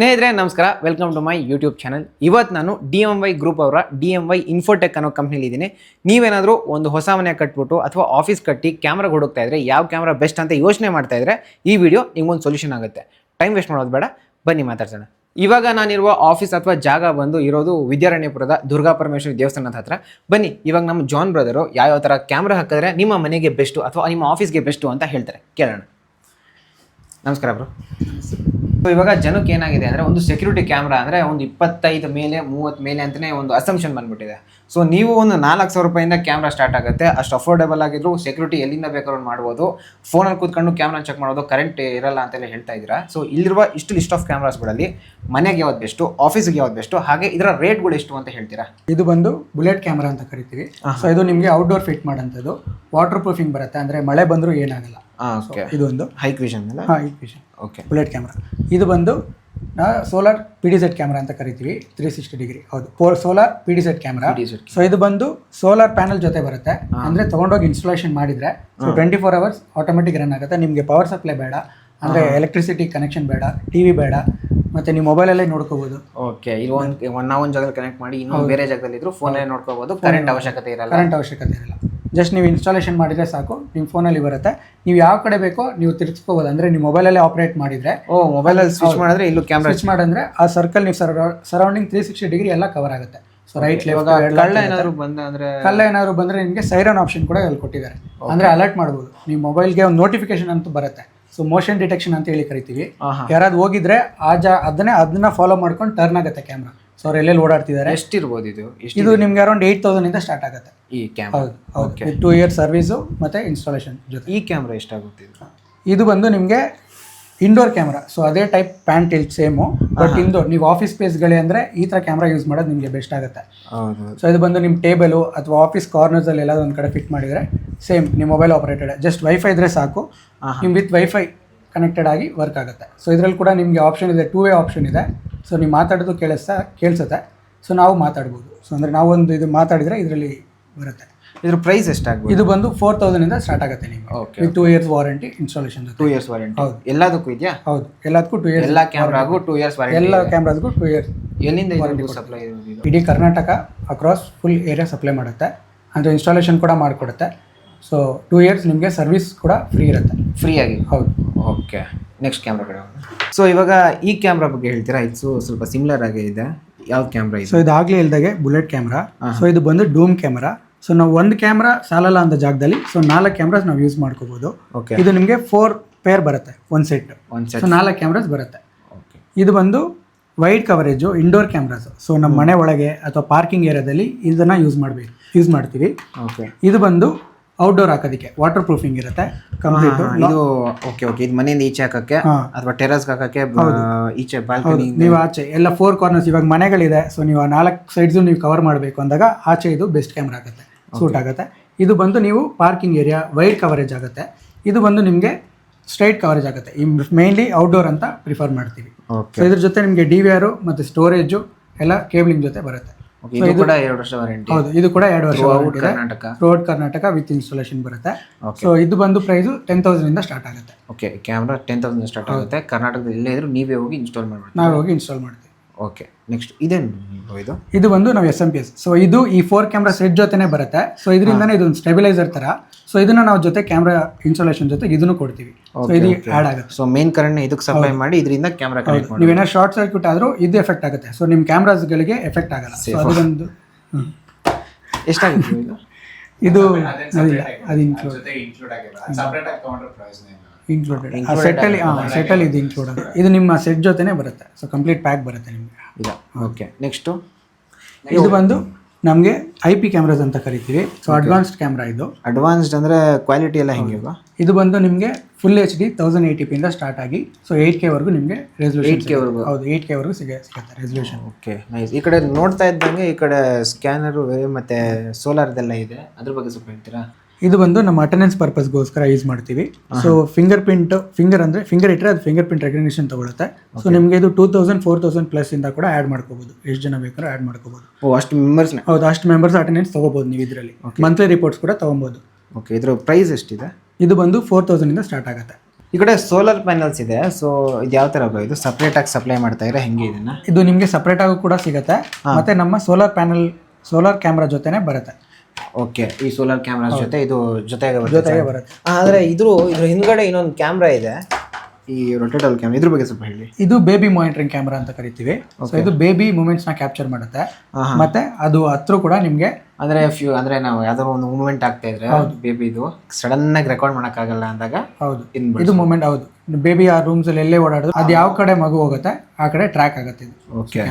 ಸ್ನೇಹಿತರೆ, ನಮಸ್ಕಾರ. Welcome to my YouTube channel ಇವತ್ತು ನಾನು ಡಿ ಎಂ ವೈ ಗ್ರೂಪ್ ಅವರ ಡಿ ಎಂ ವೈ ಇನ್ಫೋಟೆಕ್ ಅನ್ನೋ ಕಂಪ್ನಿಲಿ ಇದ್ದೀನಿ ನೀವೇನಾದರೂ ಒಂದು ಹೊಸ ಮನೆ ಕಟ್ಬಿಟ್ಟು ಅಥವಾ ಆಫೀಸ್ ಕಟ್ಟಿ ಕ್ಯಾಮ್ರಾಗೆ ಹುಡುಕ್ತಾ ಇದ್ರೆ ಯಾವ ಕ್ಯಾಮ್ರಾ ಬೆಸ್ಟ್ ಅಂತ ಯೋಚನೆ ಮಾಡ್ತಾ ಇದ್ರೆ ಈ ವಿಡಿಯೋ ನಿಮ್ಗೊಂದು ಸೊಲ್ಯೂಷನ್ ಆಗುತ್ತೆ. ಟೈಮ್ ವೇಸ್ಟ್ ಮಾಡೋದು ಬೇಡ. ಬನ್ನಿ ಮಾತಾಡ್ಸೋಣ. ಇವಾಗ ನಾನಿರುವ ಆಫೀಸ್ ಅಥವಾ ಜಾಗ ಬಂದು ಇರೋದು ವಿದ್ಯಾರಣ್ಯಪುರದ ದುರ್ಗಾ ಪರಮೇಶ್ವರಿ ದೇವಸ್ಥಾನದ ಹತ್ರ. ಬನ್ನಿ, ಇವಾಗ ನಮ್ಮ ಜಾನ್ ಬ್ರದರು ಯಾವ್ಯಾವ ಥರ ಕ್ಯಾಮ್ರಾ ಹಾಕಿದ್ರೆ ನಿಮ್ಮ ಮನೆಗೆ ಬೆಸ್ಟು ಅಥವಾ ನಿಮ್ಮ ಆಫೀಸ್ಗೆ ಬೆಸ್ಟು ಅಂತ ಹೇಳ್ತಾರೆ. ಕೇಳೋಣ. ನಮಸ್ಕಾರ ಬ್ರೋ. ಸೊ ಇವಾಗ ಜನಕ್ಕೆ ಏನಾಗಿದೆ ಅಂದರೆ ಒಂದು ಸೆಕ್ಯೂರಿಟಿ ಕ್ಯಾಮ್ರಾ ಅಂದರೆ ಒಂದು ಇಪ್ಪತ್ತೈದು ಮೇಲೆ ಮೂವತ್ತು ಮೇಲೆ ಅಂತಲೇ ಒಂದು ಅಸಂಪ್ಷನ್ ಬಂದ್ಬಿಟ್ಟಿದೆ. ಸೊ ನೀವು ಒಂದು ನಾಲ್ಕು ಸಾವಿರ ರೂಪಾಯಿಂದ ಕ್ಯಾಮ್ರಾ ಸ್ಟಾರ್ಟ್ ಆಗುತ್ತೆ. ಅಷ್ಟು ಅಫೋರ್ಡೇಬಲ್ ಆಗಿದ್ರು ಸೆಕ್ಯೂರಿಟಿ ಎಲ್ಲಿಂದ ಬೇಕಾದ್ರೂ ಮಾಡ್ಬೋದು. ಫೋನಲ್ಲಿ ಕೂತ್ಕೊಂಡು ಕ್ಯಾಮ್ರಾ ಚೆಕ್ ಮಾಡೋದು ಕರೆಂಟ್ ಇರಲ್ಲ ಅಂತೆಲ್ಲ ಹೇಳ್ತಾ ಇದ್ದೀರಾ. ಸೊ ಇಲ್ಲಿರುವ ಇಷ್ಟು ಲಿಸ್ಟ್ ಆಫ್ ಕ್ಯಾಮ್ರಾಸ್ಗಳಲ್ಲಿ ಮನೆಗೆ ಯಾವ್ದು ಬೆಸ್ಟು ಆಫೀಸ್ಗೆ ಯಾವ್ದು ಬೆಸ್ಟು ಹಾಗೆ ಇದರ ರೇಟ್ಗಳು ಎಷ್ಟು ಅಂತ ಹೇಳ್ತೀರಾ? ಇದು ಬಂದು ಬುಲೆಟ್ ಕ್ಯಾಮ್ರಾ ಅಂತ ಕರಿತೀವಿ. ಸೊ ಇದು ನಿಮಗೆ ಔಟ್ಡೋರ್ ಫಿಟ್ ಮಾಡೋಂಥದ್ದು. ವಾಟರ್ ಪ್ರೂಫಿಂಗ್ ಬರುತ್ತೆ. ಅಂದರೆ ಮಳೆ ಬಂದರೂ ಏನಾಗಲ್ಲ. ಇದೊಂದು. ಹೈಕ್ ವಿಷನ್ ಅಲ್ಲ? ಹಾಂ ವಿಷಯ ಓಕೆ ಬುಲೆಟ್ ಕ್ಯಾಮ್ರಾ ಇದು ಬಂದು solar P D set camera ಅಂತ ಕರಿತೀವಿ ತ್ರೀ ಸಿಕ್ಸ್ಟಿ ಡಿಗ್ರಿ ಹೌದು. Solar P D set camera so ಇದು ಬಂದು ಸೋಲಾರ್ ಪ್ಯಾನಲ್ ಜೊತೆ ಬರುತ್ತೆ. ಅಂದ್ರೆ ತೊಗೊಂಡೋಗಿ ಇನ್ಸ್ಟಾಲೇಷನ್ ಮಾಡಿದ್ರೆ so twenty four hours automatic run ಆಗುತ್ತೆ. ನಿಮಗೆ ಪವರ್ ಸಪ್ಲೈ ಬೇಡ. ಅಂದ್ರೆ ಎಲೆಕ್ಟ್ರಿಸಿಟಿ ಕನೆಕ್ಷನ್ ಬೇಡ ಟಿ ವಿ ಬೇಡ. ಮತ್ತೆ ನೀವು ಮೊಬೈಲಲ್ಲೇ ನೋಡ್ಕೋಬೋದು. ಓಕೆ ಇಲ್ಲಿ ಒಂದು ಒನ್ ಜಾಗದಲ್ಲಿ ಕನೆಕ್ಟ್ ಮಾಡಿ ಇನ್ನೊಂದು ಬೇರೆ ಜಾಗದಲ್ಲಿ ಇದ್ರು ಫೋನಲ್ಲಿ ನೋಡ್ಕೋಬಹುದು ಕರೆಂಟ್ ಅವಶ್ಯಕತೆ ಇರಲ್ಲ. ಕರೆಂಟ್ ಅವಶ್ಯಕತೆ ಇರಲ್ಲ. ಜಸ್ಟ್ ನೀವು ಇನ್ಸ್ಟಾಲೇಷನ್ ಮಾಡಿದರೆ ಸಾಕು. ನಿಮ್ಮ ಫೋನಲ್ಲಿ ಬರುತ್ತೆ. ನೀವು ಯಾವ ಕಡೆ ಬೇಕೋ ನೀವು ತಿರ್ಸ್ಕೋಬೋದು ಅಂದರೆ ನೀವು ಮೊಬೈಲಲ್ಲೇ ಆಪ್ರೇಟ್ ಮಾಡಿದರೆ ಓ ಮೊಬೈಲಲ್ಲಿ ಸ್ವಿಚ್ ಮಾಡಿದ್ರೆ ಇಲ್ಲೂ ಕ್ಯಾಮ್ರಾ ಸ್ವಿಚ್ ಮಾಡಂದ್ರೆ ಆ ಸರ್ಕಲ್ ನೀವು ಸರೌಂಡಿಂಗ್ ತ್ರೀ ಸಿಕ್ಸ್ಟಿ ಡಿಗ್ರಿ ಎಲ್ಲ ಕವರ್ ಆಗುತ್ತೆ. ಸೊ ರೈಟ್ ಲೆಫ್ಟ್ ಕಳ್ಳ ಏನಾದ್ರು ಬಂದ ಅಂದ್ರೆ ಕಳ್ಳ ಏನಾದ್ರು ಬಂದರೆ ನಿಮಗೆ ಸೈರನ್ ಆಪ್ಷನ್ ಕೂಡ ಅಲ್ಲಿ ಕೊಟ್ಟಿದ್ದಾರೆ. ಅಂದರೆ ಅಲರ್ಟ್ ಮಾಡ್ಬೋದು. ನಿಮ್ಮ ಮೊಬೈಲ್ಗೆ ಒಂದು ನೋಟಿಫಿಕೇಶನ್ ಅಂತೂ ಬರುತ್ತೆ. ಸೊ ಮೋಷನ್ ಡಿಟೆಕ್ಷನ್ ಅಂತ ಹೇಳಿ ಕರಿತೀವಿ. ಯಾರಾದ್ರು ಹೋಗಿದ್ರೆ ಆ ಜಾ ಅದನ್ನೇ ಅದನ್ನ ಫಾಲೋ ಮಾಡ್ಕೊಂಡು ಟರ್ನ್ ಆಗುತ್ತೆ ಕ್ಯಾಮ್ರಾ ಸೊ ಅವ್ರು ಎಲ್ಲೆಲ್ಲಿ ಓಡಾಡ್ತಿದ್ದಾರೆ? ಎಷ್ಟಿರ್ಬೋದು ಇದು? ಎಷ್ಟು ಇದು ನಿಮ್ಗೆ ಅರೌಂಡ್ ಏಯ್ಟ್ ತೌಸಂಡ್ ಇಂದ ಸ್ಟಾರ್ಟ್ ಆಗುತ್ತೆ. ಈ ಕ್ಯಾಮ್ರಾ ಹೌದು ಹೌದು. ಟೂ ಇಯರ್ ಸರ್ವಿಸು ಮತ್ತೆ ಇನ್ಸ್ಟಾಲೇಷನ್ ಜೊತೆ. ಈ ಕ್ಯಾಮ್ರಾ ಎಷ್ಟಾಗುತ್ತೆ ಇದು? ಇದು ಬಂದು ನಿಮಗೆ ಇಂಡೋರ್ ಕ್ಯಾಮ್ರಾ ಸೊ ಅದೇ ಟೈಪ್ ಪ್ಯಾಂಟ್ ಇಲ್ಲಿ ಸೇಮು ಬಟ್ ಇಂಡೋರ್ ನೀವು ಆಫೀಸ್ ಸ್ಪೇಸ್ಗಳೇ ಅಂದರೆ ಈ ಥರ ಕ್ಯಾಮ್ರಾ ಯೂಸ್ ಮಾಡೋದು ನಿಮಗೆ ಬೆಸ್ಟ್ ಆಗುತ್ತೆ. ಸೊ ಇದು ಬಂದು ನಿಮ್ಮ ಟೇಬಲು ಅಥವಾ ಆಫೀಸ್ ಕಾರ್ನರ್ಸಲ್ಲಿ ಎಲ್ಲಾದರೂ ಒಂದು ಕಡೆ ಫಿಟ್ ಮಾಡಿದರೆ ಸೇಮ್ ನಿಮ್ಮ ಮೊಬೈಲ್ ಆಪರೇಟೆಡ್ ಜಸ್ಟ್ ವೈಫೈ ಇದ್ರೆ ಸಾಕು. ನಿಮ್ಮ ವಿತ್ ವೈಫೈ ಕನೆಕ್ಟೆಡ್ ಆಗಿ ವರ್ಕ್ ಆಗುತ್ತೆ. ಸೊ ಇದರಲ್ಲಿ ಕೂಡ ನಿಮಗೆ ಆಪ್ಷನ್ ಇದೆ ಟೂ ವೇ ಆಪ್ಷನ್ ಇದೆ. ಸೊ ನೀವು ಮಾತಾಡೋದು ಕೇಳಿಸ್ತಾ ಕೇಳಿಸುತ್ತೆ. ಸೊ ನಾವು ಮಾತಾಡ್ಬೋದು. ಸೊ ಅಂದರೆ ನಾವು ಒಂದು ಇದು ಮಾತಾಡಿದರೆ ಇದರಲ್ಲಿ ಬರುತ್ತೆ. ಇದ್ರ ಪ್ರೈಸ್ ಎಷ್ಟಾಗ್ಬೋದು? ಇದು ಬಂದು ಫೋರ್ ತೌಸಂಡಿಂದ ಸ್ಟಾರ್ಟ್ ಆಗುತ್ತೆ ನಿಮಗೆ. Okay two years warranty installation two years warranty ಹೌದು. ಎಲ್ಲದಕ್ಕೂ ಇದೆಯಾ? ಹೌದು. ಎಲ್ಲದಕ್ಕೂ ಟೂ ಇಯರ್ಸ್ ಎಲ್ಲ ಕ್ಯಾಮ್ರಾಗೂ ಟೂ ಇಯರ್ಸ್ ವಾರಂಟಿ ಎಲ್ಲ ಕ್ಯಾಮ್ರಾಸ್ಗೂ ಟೂ ಇಯರ್ಸ್ ಎಲ್ಲಿಂದ ಇದು ಸಪ್ಲೈ ಇದು? ಇಡೀ Karnataka across full area supply ಮಾಡುತ್ತೆ. ಅಂದರೆ ಇನ್ಸ್ಟಾಲೇಷನ್ ಕೂಡ ಮಾಡಿಕೊಡುತ್ತೆ. ಸೊ ಟೂ ಇಯರ್ಸ್ ನಿಮಗೆ ಸರ್ವಿಸ್ ಕೂಡ ಫ್ರೀ ಇರುತ್ತೆ. ಫ್ರೀ ಆಗಿ. ಹೌದು. ಓಕೆ ನೆಕ್ಸ್ಟ್ ಕ್ಯಾಮ್ರಾ ಕಡೆ ಸೊ ಇವಾಗ ಈ ಕ್ಯಾಮ್ರಾ ಬಗ್ಗೆ ಹೇಳ್ತೀರಾ? ಇದು ಸ್ವಲ್ಪ ಸಿಮಿಲರ್ ಆಗಿ ಇದೆ. ಯಾವ ಕ್ಯಾಮ್ರಾ ಸೊ ಇದು ಇದಾಗಲೇ ಇಲ್ದಾಗೆ ಬುಲೆಟ್ ಕ್ಯಾಮ್ರಾ ಸೊ ಇದು ಬಂದು ಡೂಮ್ ಕ್ಯಾಮ್ರಾ ಸೊ ನಾವು ಒಂದು ಕ್ಯಾಮ್ರಾ ಸಾಲಲ್ಲ ಅಂತ ಜಾಗದಲ್ಲಿ ಸೊ ನಾಲ್ಕು ಕ್ಯಾಮ್ರಾಸ್ ನಾವು ಯೂಸ್ ಮಾಡ್ಕೋಬಹುದು ಓಕೆ ಇದು ನಿಮಗೆ ಫೋರ್ ಪೇರ್ ಬರುತ್ತೆ ಒಂದು ಸೆಟ್ ಸೊ ನಾಲ್ಕು ಕ್ಯಾಮ್ರಾಸ್ ಬರುತ್ತೆ. ಓಕೆ ಇದು ಬಂದು wide coverage indoor cameras so ನಮ್ಮ ಮನೆ ಒಳಗೆ ಅಥವಾ ಪಾರ್ಕಿಂಗ್ ಏರಿಯಾದಲ್ಲಿ ಇದನ್ನ ಯೂಸ್ ಮಾಡಬೇಕು ಯೂಸ್ ಮಾಡ್ತೀವಿ. ಓಕೆ ಇದು ಬಂದು ಔಟ್ಡೋರ್ ಹಾಕೋದಕ್ಕೆ ವಾಟರ್ ಪ್ರೂಫಿಂಗ್ ಇರುತ್ತೆ ಕಂಪ್ಲೀಟ್ ಇದು ಓಕೆ ಓಕೆ ಇದು ಮನೆಯಿಂದ ಈಚೆ ಹಾಕಕ್ಕೆ ಅಥವಾ ಟೆರಸ್ ಹಾಕಕ್ಕೆ ಈಚೆ ಬಾಲ್ಕನಿ ನೀವು ಆಚೆ ಎಲ್ಲ ಫೋರ್ ಕಾರ್ನರ್ಸ್ ಇವಾಗ ಮನೆಗಳಿದೆ ಸೊ ನೀವು ನಾಲ್ಕು ಸೈಡ್ಸು ನೀವು ಕವರ್ ಮಾಡಬೇಕು ಅಂದಾಗ ಆಚೆ ಇದು ಬೆಸ್ಟ್ ಕ್ಯಾಮ್ರಾ ಆಗುತ್ತೆ ಸೂಟ್ ಆಗುತ್ತೆ. ಇದು ಬಂದು ನೀವು ಪಾರ್ಕಿಂಗ್ ಏರಿಯಾ ವೈಡ್ ಕವರೇಜ್ ಆಗುತ್ತೆ. ಇದು ಬಂದು ನಿಮಗೆ ಸ್ಟ್ರೈಟ್ ಕವರೇಜ್ ಆಗುತ್ತೆ. ಈ ಮೇನ್ಲಿ ಔಟ್ಡೋರ್ ಅಂತ ಪ್ರಿಫರ್ ಮಾಡ್ತೀವಿ. ಸೊ ಇದ್ರ ಜೊತೆ ನಿಮಗೆ ಡಿ ವಿ ಆರು ಮತ್ತು ಸ್ಟೋರೇಜು ಎಲ್ಲ ಕೇಬಲಿಂಗ್ ಜೊತೆ ಬರುತ್ತೆ. ಇದು ಕೂಡ ಎರಡು ವರ್ಷ ವಾರಂಟಿ ಹೌದು ಇದು ಕೂಡ ಎರಡು ವರ್ಷ Karnataka road Karnataka with installation ಬರುತ್ತೆ. ಸೊ ಇದು ಬಂದು ಪ್ರೈಸ್ ಟೆನ್ ಇಂದ ಸ್ಟಾರ್ಟ್ ಆಗುತ್ತೆ. Okay camera ten thousand start ಆಗುತ್ತೆ. ಕರ್ನಾಟಕದಲ್ಲಿ ಇಲ್ಲೇ ಇದ್ರು ನೀವೇ ಹೋಗಿ ಇನ್ಸ್ಟಾಲ್ ಮಾಡ್ಬೋದು ನಾವೇ ಹೋಗಿ ಇನ್ಸ್ಟಾಲ್ ಮಾಡ್ತೀವಿ. ಓಕೆ ನೆಕ್ಸ್ಟ್ ಇದೇನು ಇದು? ಇದು? ಬಂದು ನಾವು S M P S so ಇದು ಈ ಫೋರ್ ಕ್ಯಾಮ್ರಾ ಸೆಟ್ ಜೊತೆನೆ ಬರುತ್ತೆ. ಸೊ ಇದರಿಂದನೇ ಇದೊಂದು ಸ್ಟೆಬಿಲೈಸರ್ ತರ. ಸೊ ಇದನ್ನ ನಾವು ಜೊತೆ ಕ್ಯಾಮ್ರಾ ಇನ್ಸ್ಟಾಲೇಷನ್ ಜೊತೆ ಇದನ್ನು ಕೊಡ್ತೀವಿ. ಸೊ ಇದು ಆಡ್ ಆಗುತ್ತೆ. ಸೊ ಮೇನ್ ಕರೆಂಟ್ ಇದಕ್ಕೆ ಸಪ್ಲೈ ಮಾಡಿ ಇದರಿಂದ ಕ್ಯಾಮ್ರಾ ಕನೆಕ್ಟ್ ಮಾಡಿ ನೀವೇನೋ ಶಾರ್ಟ್ ಸರ್ಕ್ಯೂಟ್ ಆದರೂ ಇದು ಎಫೆಕ್ಟ್ ಆಗುತ್ತೆ. ಸೊ ನಿಮ್ಮ ಕ್ಯಾಮ್ರಾಸ್ಗಳಿಗೆ ಎಫೆಕ್ಟ್ ಆಗಲ್ಲ. ಸೊ ಅದೊಂದು. ಎಷ್ಟಾಗುತ್ತೆ ಇದು? ಅದು ಇನ್ಕ್ಲೂಡ್ ಇನ್ಕ್ಲೂಡೆಡ್ ಸೆಟ್ಟಲ್ಲಿ ಹಾಂ ಸೆಟ್ಟಲ್ಲಿ ಇದು ಇನ್ಕ್ಲೂಡ್ ಆಗುತ್ತೆ ಇದು ನಿಮ್ಮ ಸೆಟ್ ಜೊತೆನೇ ಬರುತ್ತೆ. ಸೊ ಕಂಪ್ಲೀಟ್ ಪ್ಯಾಕ್ ಬರುತ್ತೆ ನಿಮಗೆ. ಇಲ್ಲ. ಓಕೆ ನೆಕ್ಸ್ಟು ಇದು ಬಂದು ನಮಗೆ ಐ ಪಿ ಕ್ಯಾಮ್ರಾಸ್ ಅಂತ ಕರಿತೀವಿ. ಸೊ ಅಡ್ವಾನ್ಸ್ಡ್ ಕ್ಯಾಮ್ರಾ ಇದು. ಅಡ್ವಾನ್ಸ್ಡ್ ಅಂದರೆ ಕ್ವಾಲಿಟಿ ಎಲ್ಲ ಹೆಂಗೆ ಇದು ಬಂದು ನಿಮಗೆ full H D thousand eighty ಪಿಂದ start ಆಗಿ ಸೊ ಏಯ್ಟ್ ಕೆ ವರೆಗೂ ನಿಮಗೆ ರೆಸಲ್ಯೂಷನ್ 8K ವರೆಗೂ? ಹೌದು ಏಯ್ಟ್ ಕೆ ವರೆಗೂ ಸಿಗ ಸಿಗುತ್ತೆ ರೆಸಲ್ಯೂಷನ್ ಓಕೆ ನೈಸ್ ಈ ಕಡೆ ನೋಡ್ತಾ ಇದ್ದಂಗೆ ಈ ಕಡೆ ಸ್ಕ್ಯಾನರು ಮತ್ತೆ ಸೋಲಾರ್ದೆಲ್ಲ ಇದೆ. ಅದ್ರ ಬಗ್ಗೆ ಸ್ವಲ್ಪ ಹೇಳ್ತೀರಾ? ಇದು ಬಂದು ನಮ್ಮ ಅಟೆಂಡೆನ್ಸ್ ಪರ್ಪಸ್ಗೋಸ್ಕರ ಯೂಸ್ ಮಾಡ್ತೀವಿ. ಸೊ ಫಿಂಗರ್ ಪ್ರಿಂಟ್ ಫಿಂಗರ್ ಅಂದರೆ ಫಿಂಗರ್ ಇಟ್ಟರೆ ಅದು ಫಿಂಗರ್ ಪ್ರಿಂಟ್ ರೆಕಗ್ನಿಷನ್ ತಗೊಳುತ್ತೆ ಸೊ ನಿಮಗೆ ಇದು two thousand four thousand plus ಇಂದ ಕೂಡ ಆ್ಯಡ್ ಮಾಡ್ಕೋಬೋದು. ಎಷ್ಟು ಜನ ಬೇಕಾದ್ರೂ ಆ್ಯಡ್ ಮಾಡ್ಕೋಬೋದು. ಓ ಅಷ್ಟು ಮೆಂಬರ್ಸ್ ಹೌದು ಅಷ್ಟು ಮೆಂಬರ್ಸ್ ಅಟೆಂಡೆನ್ಸ್ ತೊಗೋಬೋದು ನೀವು ಇದರಲ್ಲಿ. ಮಂತ್ಲಿ ರಿಪೋರ್ಟ್ಸ್ ಕೂಡ ತೊಗೊಬೋದು. ಓಕೆ ಇದರ ಪ್ರೈಸ್ ಎಷ್ಟಿದೆ? ಇದು ಬಂದು ಫೋರ್ ತೌಸಂಡಿಂದ ಸ್ಟಾರ್ಟ್ ಆಗುತ್ತೆ. ಈ ಕಡೆ ಸೋಲಾರ್ ಪ್ಯಾನಲ್ಸ್ ಇದೆ. ಸೊ ಇದು ಯಾವ ಥರ ಇದು ಸಪ್ರೇಟ್ ಆಗಿ ಸಪ್ಲೈ ಮಾಡ್ತಾ ಇದ್ರೆ ಹೆಂಗೆ ಇದನ್ನ? ಇದು ನಿಮಗೆ ಸಪ್ರೇಟ್ ಆಗೂ ಕೂಡ ಸಿಗುತ್ತೆ. ಮತ್ತೆ ನಮ್ಮ ಸೋಲಾರ್ ಪ್ಯಾನಲ್ ಸೋಲಾರ್ ಕ್ಯಾಮ್ರಾ ಜೊತೆನೆ ಬರುತ್ತೆ. ಓಕೆ ಈ ಸೋಲಾರ್ ಕ್ಯಾಮ್ರಾ ಜೊತೆ ಇದು ಜೊತೆಗೆ ಜೊತೆಗೆ ಬರುತ್ತೆ. ಆದರೆ ಇದ್ರು ಇದ್ರ ಹಿಂದ್ಗಡೆ ಇನ್ನೊಂದು ಕ್ಯಾಮ್ರಾ ಇದೆ. ಈ ರೊಟೇಟಲ್ ಕ್ಯಾಮ್ರಾ ಇದ್ರ ಬಗ್ಗೆ ಸ್ವಲ್ಪ ಹೇಳಿ. ಇದು ಬೇಬಿ ಮಾನಿಟರಿಂಗ್ ಕ್ಯಾಮ್ರಾ ಅಂತ ಕರಿತೀವಿ. ಸೊ ಇದು ಬೇಬಿ ಮೂಮೆಂಟ್ಸ್ನ ಕ್ಯಾಪ್ಚರ್ ಮಾಡುತ್ತೆ. ಮತ್ತೆ ಅದು ಹತ್ರ ಕೂಡ ನಿಮ್ಗೆ ಅಂದ್ರೆ ಫ್ಯೂ ಅಂದ್ರೆ ನಾವು ಯಾವ್ದಾದ್ರು ಒಂದು ಮೂವ್ಮೆಂಟ್ ಆಗ್ತಾ ಇದ್ರೆ ಬೇಬಿ ಇದು ಸಡನ್ ಆಗಿ ರೆಕಾರ್ಡ್ ಮಾಡಕ್ಕಾಗಲ್ಲ ಅಂದಾಗ ಹೌದು. ಇದು ಮೂಮೆಂಟ್ ಹೌದು. ಬೇಬಿ ಆ ರೂಮ್ಸ್ ಅಲ್ಲಿ ಎಲ್ಲೇ ಓಡಾಡೋದು ಅದು ಯಾವ ಕಡೆ ಮಗು ಹೋಗುತ್ತೆ ಆ ಕಡೆ ಟ್ರ್ಯಾಕ್ ಆಗುತ್ತೆ ಇದು. ಓಕೆ.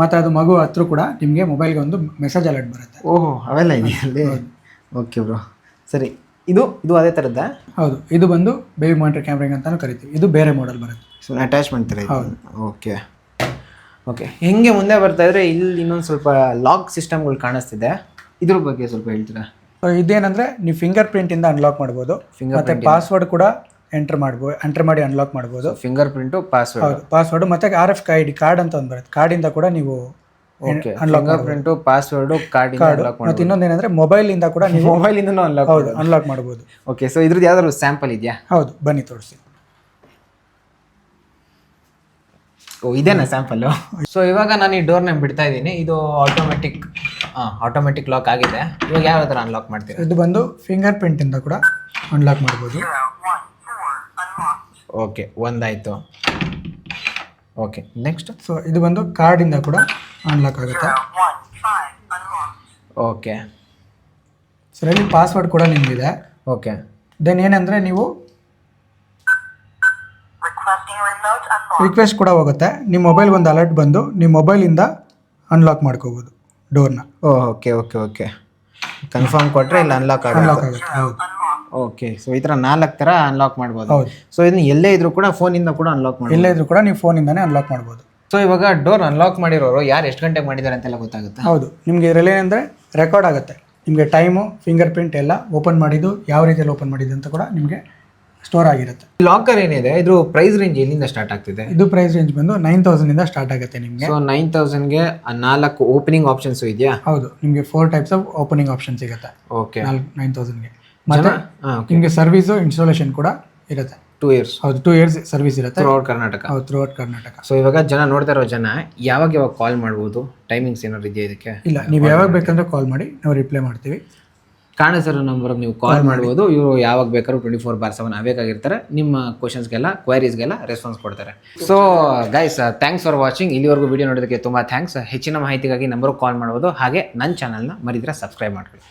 ಮತ್ತೆ ಅದು ಮಗು ಹತ್ರ ಕೂಡ ನಿಮಗೆ ಮೊಬೈಲ್ಗೆ ಒಂದು ಮೆಸೇಜ್ ಅಲರ್ಟ್ ಬರುತ್ತೆ. ಓಹೋ ಅವೆಲ್ಲ ಇದೆ ಅಲ್ಲಿ? ಓಕೆ ಬ್ರೋ ಸರಿ ಇದು ಇದು ಅದೇ ಥರದ್ದ ಹೌದು ಇದು ಬಂದು ಬೇಬಿ ಮಾನಿಟರ್ ಕ್ಯಾಮ್ರಿಂಗ್ ಅಂತಾನು ಕರಿತೀವಿ. ಇದು ಬೇರೆ ಮಾಡೆಲ್ ಬರುತ್ತೆ. ಸೊ ಅಟ್ಯಾಚ್ಮೆಂಟ್ ಥರ ಹೌದು. ಓಕೆ ಓಕೆ ಹೆಂಗೆ ಮುಂದೆ ಬರ್ತಾ ಇದ್ರೆ ಇಲ್ಲಿ ಇನ್ನೊಂದು ಸ್ವಲ್ಪ ಲಾಕ್ ಸಿಸ್ಟಮ್ಗಳು ಕಾಣಿಸ್ತಿದೆ. ಇದ್ರ ಬಗ್ಗೆ ಸ್ವಲ್ಪ ಹೇಳ್ತೀರಾ? ಇದೇನಂದರೆ ಇದೇನಂದ್ರೆ ನೀವು ಫಿಂಗರ್ ಪ್ರಿಂಟಿಂದ ಅನ್ಲಾಕ್ ಮಾಡ್ಬೋದು. ಫಿಂಗರ್ ಮತ್ತೆ ಪಾಸ್ವರ್ಡ್ ಕೂಡ ಎಂಟರ್ ಮಾಡ್ಬೋದು ಎಂಟರ್ ಮಾಡಿ ಅನ್ಲಾಕ್ ಮಾಡ್ಬೋದು. ಫಿಂಗರ್ ಪ್ರಿಂಟು ಪಾಸ್ವರ್ಡ್ ಹೌದು ಪಾಸ್ವರ್ಡ್ ಮತ್ತೆ R F I D card ಅಂತ ಒಂದು ಬರುತ್ತೆ. ಕಾರ್ಡಿಂದ ಕೂಡ ನೀವು okay fingerprint password card unlock ಮತ್ತೆ ಇನ್ನೊಂದೇನಂದ್ರೆ ಮೊಬೈಲ್ ಇಂದ ಕೂಡ ನೀವು ಮೊಬೈಲಿಂದನೂ ಅನ್ಲಾಕ್ ಹೌದು ಅನ್ಲಾಕ್ ಮಾಡ್ಬೋದು. ಓಕೆ ಸೊ ಇದ್ರದ್ದು ಯಾವ್ದಾದ್ರು ಸ್ಯಾಂಪಲ್ ಇದೆಯಾ? ಹೌದು ಬನ್ನಿ ತೋರಿಸಿ. ಓ ಇದೇನಾ ಸ್ಯಾಂಪಲ್ ಸೊ ಇವಾಗ ನಾನು ಈ ಡೋರ್ನ ಬಿಡ್ತಾ ಇದ್ದೀನಿ. ಇದು ಆಟೋಮೆಟಿಕ್ ಆಟೋಮೆಟಿಕ್ ಲಾಕ್ ಆಗಿದೆ. ಇವಾಗ ಯಾವ ಥರ ಅನ್ಲಾಕ್ ಮಾಡ್ತೀರಾ? ಇದು ಬಂದು ಫಿಂಗರ್ ಪ್ರಿಂಟಿಂದ ಕೂಡ ಅನ್ಲಾಕ್ ಮಾಡ್ಬೋದು. ಓಕೆ ಒಂದಾಯಿತು. ಓಕೆ ನೆಕ್ಸ್ಟ್ ಸೊ ಇದು ಬಂದು ಕಾರ್ಡಿಂದ ಇಂದ ಕೂಡ ಅನ್ಲಾಕ್ ಆಗುತ್ತೆ. ಓಕೆ ಸೊ ಇಲ್ಲಿ ಪಾಸ್ವರ್ಡ್ ಕೂಡ ನಿಮಗಿದೆ. ಓಕೆ ದೆನ್ ಏನಂದ್ರೆ ನೀವು ರಿಕ್ವೆಸ್ಟ್ ಕೂಡ ಹೋಗುತ್ತೆ. ನಿಮ್ಮ ಮೊಬೈಲ್ ಒಂದು ಅಲರ್ಟ್ ಬಂದು ನಿಮ್ಮ ಮೊಬೈಲಿಂದ ಅನ್ಲಾಕ್ ಮಾಡ್ಕೋಬೋದು ಡೋರ್ನ oh okay okay okay confirm ಕೊಟ್ಟರೆ ಇಲ್ಲ ಅನ್ಲಾಕ್ ಅನ್ಲಾಕ್ ಆಗುತ್ತೆ ಆಗುತ್ತೆ ಹೌದು. ಓಕೆ ಸೊ ಈ ಥರ ನಾಲ್ಕು ಥರ ಅನ್ಲಾಕ್ ಮಾಡ್ಬೋದು. ಹೌದು. ಸೊ ಇದನ್ನ ಎಲ್ಲೇ ಇದ್ರೂ ಕೂಡ ಫೋನಿಂದ ಕೂಡ ಅನ್ಲಾಕ್ ಮಾಡಿ ಎಲ್ಲೇ ಇದ್ರೂ ಕೂಡ ನೀವು ಫೋನಿಂದಾನೇ ಅನ್ಲಾಕ್ ಮಾಡ್ಬೋದು. ಸೊ ಇವಾಗ ಡೋರ್ ಅನ್ಲಾಕ್ ಮಾಡಿರೋರು ಯಾರು ಎಷ್ಟು ಗಂಟೆಗೆ ಮಾಡಿದ್ದಾರೆ ಅಂತೆಲ್ಲ ಗೊತ್ತಾಗುತ್ತೆ? ಹೌದು. ನಿಮಗೆ ಇದರಲ್ಲಿ ಏನಂದ್ರೆ ರೆಕಾರ್ಡ್ ಆಗುತ್ತೆ. ನಿಮಗೆ ಟೈಮು ಫಿಂಗರ್ ಪ್ರಿಂಟ್ ಎಲ್ಲ ಓಪನ್ ಮಾಡಿದ್ದು ಯಾವ ರೀತಿಯಲ್ಲಿ ಓಪನ್ ಮಾಡಿದ್ದು ಅಂತ ಕೂಡ ನಿಮಗೆ ಸ್ಟೋರ್ ಆಗಿರುತ್ತೆ. ಲಾಕರ್ ಏನಿದೆ? ಇದ್ರ ಪ್ರೈಸ್ ರೇಂಜ್ ಎಲ್ಲಿಂದ ಸ್ಟಾರ್ಟ್ ಆಗ್ತಿದೆ? ಇದು ಪ್ರೈಸ್ ರೇಂಜ್ ಬಂದು ನೈನ್ ಇಂದ ಸ್ಟಾರ್ಟ್ ಆಗುತ್ತೆ ನಿಮಗೆ. ಸೊ ನೈನ್ ತೌಸಂಡ್ಗೆ ನಾಲ್ಕು ಓಪನಿಂಗ್ ಆಪ್ಷನ್ಸ್ ಇದೆಯಾ? ಹೌದು. ನಿಮಗೆ four types of opening option ಸಿಗುತ್ತೆ. ಓಕೆ ನೈನ್ ತೌಸಂಡ್ಗೆ ಮತ್ತೆ ನಿಮಗೆ ಸರ್ವಿಸು ಇನ್ಸ್ಟಾಲೇಷನ್ ಕೂಡ ಇರುತ್ತೆ. ಟೂ ಇಯರ್ಸ್ ಹೌದು ಟೂ ಇಯರ್ಸ್ ಸರ್ವಿಸ್ ಇರುತ್ತೆ. ಥ್ರೂ ಔಟ್ ಕರ್ನಾಟಕ ಹೌದು ಥ್ರೂ ಔಟ್ ಕರ್ನಾಟಕ ಸೊ ಇವಾಗ ಜನ ನೋಡ್ತಾ ಇರೋ ಜನ ಯಾವಾಗ ಯಾವಾಗ ಕಾಲ್ ಮಾಡ್ಬೋದು? ಟೈಮಿಂಗ್ಸ್ ಏನಾದ್ರು ಇದೆಯಾ ಇದಕ್ಕೆ? ಇಲ್ಲ ನೀವು ಯಾವಾಗ ಬೇಕಂದ್ರೆ ಕಾಲ್ ಮಾಡಿ ನಾವು ರಿಪ್ಲೈ ಮಾಡ್ತೀವಿ. ಕಾಣಿಸಿರೋ ನಂಬರ್ ನೀವು ಕಾಲ್ ಮಾಡ್ಬೋದು. ಇವರು ಯಾವಾಗ ಬೇಕಾದ್ರೂ ಟ್ವೆಂಟಿ ಫೋರ್ ಬಾರ್ ಸೆವೆನ್ ಬೇಕಾಗಿರ್ತಾರೆ ನಿಮ್ಮ ಕ್ವಶನ್ಸ್ಗೆಲ್ಲ ಕ್ವೈರೀಸ್ಗೆಲ್ಲ ರೆಸ್ಪಾನ್ಸ್ ಕೊಡ್ತಾರೆ. So guys thanks for watching ಇಲ್ಲಿವರೆಗೂ ವಿಡಿಯೋ ನೋಡೋದಕ್ಕೆ ತುಂಬ ಥ್ಯಾಂಕ್ಸ್ ಹೆಚ್ಚಿನ ಮಾಹಿತಿಗಾಗಿ ನಂಬರ್ ಕಾಲ್ ಮಾಡ್ಬೋದು. ಹಾಗೆ ನನ್ನ ಚಾನಲ್ನ ಮರಿದ್ರೆ ಸಬ್ಸ್ಕ್ರೈಬ್ ಮಾಡ್ಕೊಳ್ಳಿ.